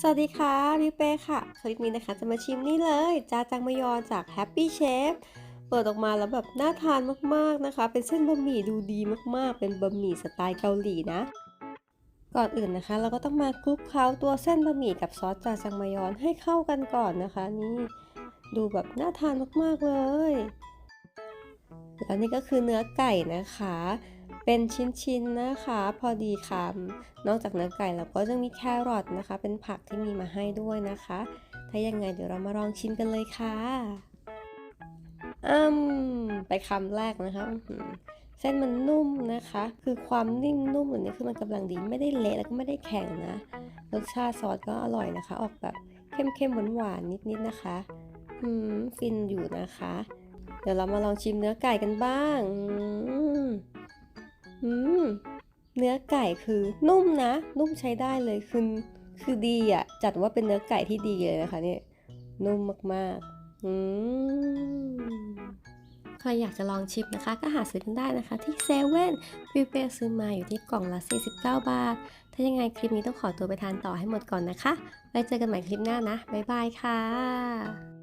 สวัสดีค่ะพี่เป้ค่ะ คลิปนี้นะคะจะมาชิมนี่เลยจาจังมยอนจาก Happy Chef เปิดออกมาแล้วแบบน่าทานมากๆนะคะ เป็นเส้นบะหมี่ดูดีมากๆ เป็นบะหมี่สไตล์เกาหลีนะ ก่อนอื่นนะคะ เราก็ต้องมาคลุกเคล้าตัวเส้นบะหมี่กับซอสจาจังมยอนให้เข้ากันก่อนนะคะ นี่ดูแบบน่าทานมากๆเลย แล้วนี่ก็คือเนื้อไก่นะคะ เป็นชิ้นๆนะคะ พอดีคำนอกจากเนื้อไก่เราก็จะมีแครอทนะคะ เป็นผักที่มีมาให้ด้วยนะคะ ถ้ายังไงเดี๋ยวเรามาลองชิมกันเลยค่ะอืมไปคำแรกนะคะเส้นมันนุ่มนะคะ คือความนิ่มนุ่มแบบนี้คือมันกำลังดีไม่ได้เละแล้วก็ไม่ได้แข็งนะ รสชาติซอสก็อร่อยนะคะ ออกแบบเข้มๆหวานๆนิดๆนะคะ อืมฟินอยู่นะคะ เดี๋ยวเรามาลองชิมเนื้อไก่กันบ้างอืม อืมเนื้อไก่คือนุ่มนะ นุ่มใช้ได้เลยคือคือดีอะ จัดว่าเป็นเนื้อไก่ที่ดีเลยนะคะเนี่ยนุ่มมากๆ อืมใครอยากจะลองชิมนะคะ ก็หาซื้อกันได้นะคะ ที่เซเว่นวิวเปซื้อมาอยู่ที่กล่องละ 49 บาท ถ้ายังไงคลิปนี้ต้องขอตัวไปทานต่อให้หมดก่อนนะคะ ไว้เจอกันใหม่คลิปหน้านะ บ๊ายบายค่ะ